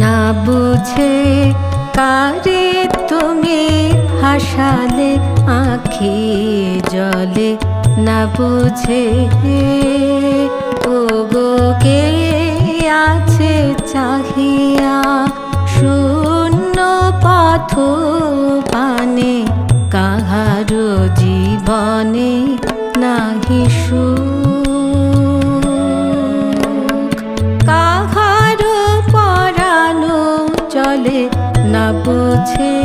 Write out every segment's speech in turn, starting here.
না বুঝে কারে তুমি হাসালে, আঁখি জলে না বুঝে? ও গো কে আছে চাহিয়া শূন্য পথ না বুঝে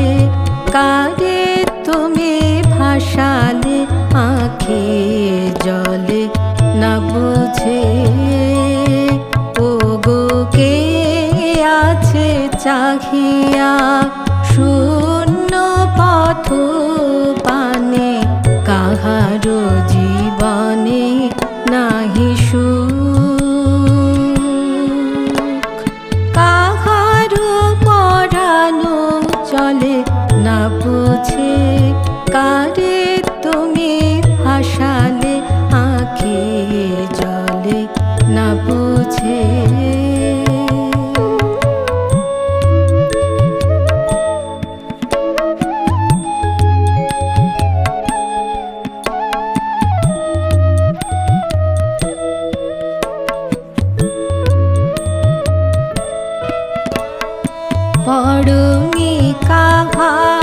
কারে তুমি ভাসালে আঁখে জলে? না বুঝে ও কে আছে চাহিয়া শূন্য পথ পানে? কাহার জীবনে বুঝে কারে তুমি হাসালে আঁখে জলে না বুঝে? পড়ুনি কাহার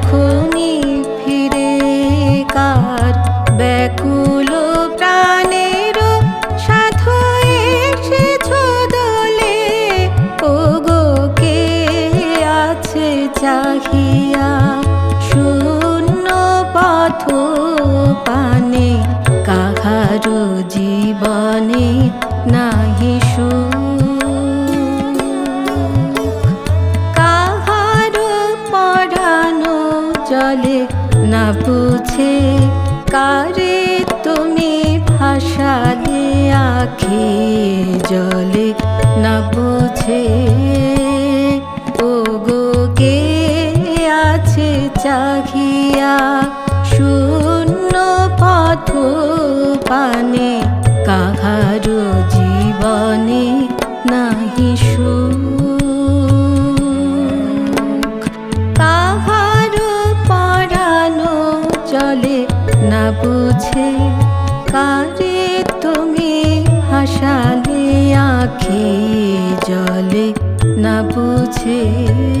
দেখুনি ফিরে কার ব্যাকুল প্রাণের সাধু এসেছ দোলে? ও গো কে আছে চাহিয়া জলে না বুঝে, কারে তুমি ভাসালে আখি জলে না বুঝে? ও কে আছে চাহিয়া শূন্য পথ পানে? কাহার জীবনে নাহি সুখ বুঝে কারে তুমি হাসালে আখি জলে? না বুঝে।